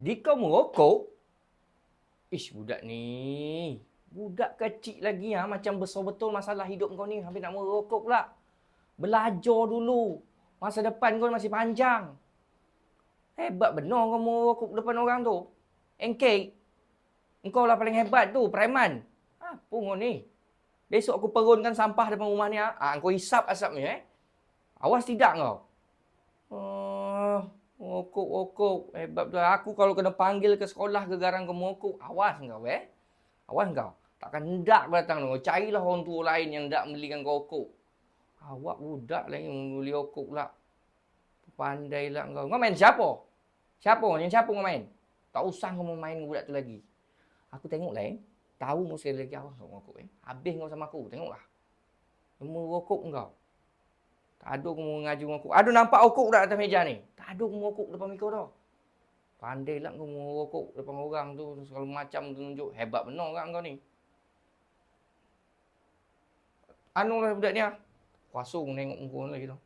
Di kau merokok? Ish, budak ni. Budak kecil lagi ha, macam besar betul masalah hidup kau ni. Habis nak merokok pula. Belajar dulu. Masa depan kau masih panjang. Hebat benar kau merokok depan orang tu. Engkek. Engkau lah paling hebat tu, preman. Apa kau ni? Besok aku perunkan sampah depan rumah ni. Ha? Ah, kau hisap asap ni eh. Awas tidak kau. Oh, okok, okok. Hebat betul. Aku kalau kena panggil ke sekolah ke garang ke mokok, awas kau eh. Awas kau. Takkan kau datang tu. Carilah orang tua lain yang hendak belikan kau okok. Awak budak lagi membeli okok pula. Pandailah kau. Kau main siapa? Siapa? Yang siapa kau main? Tak usah kau main budak tu lagi. Aku tengok lah eh. Tahu kau sekali lagi awas kau okok eh. Habis kau sama aku. Tengoklah. Semua okok kau. Tak ada aku mengaji okok. Ada nampak okok tak atas meja ni? Tak ada aku okok depan mikro tau. Pandai lah kau merokok depan orang tu. Segala macam tunjuk. Hebat benar kan kau ni. Anu lah budak ni ah. Kuasa aku tengok muka lagi tu.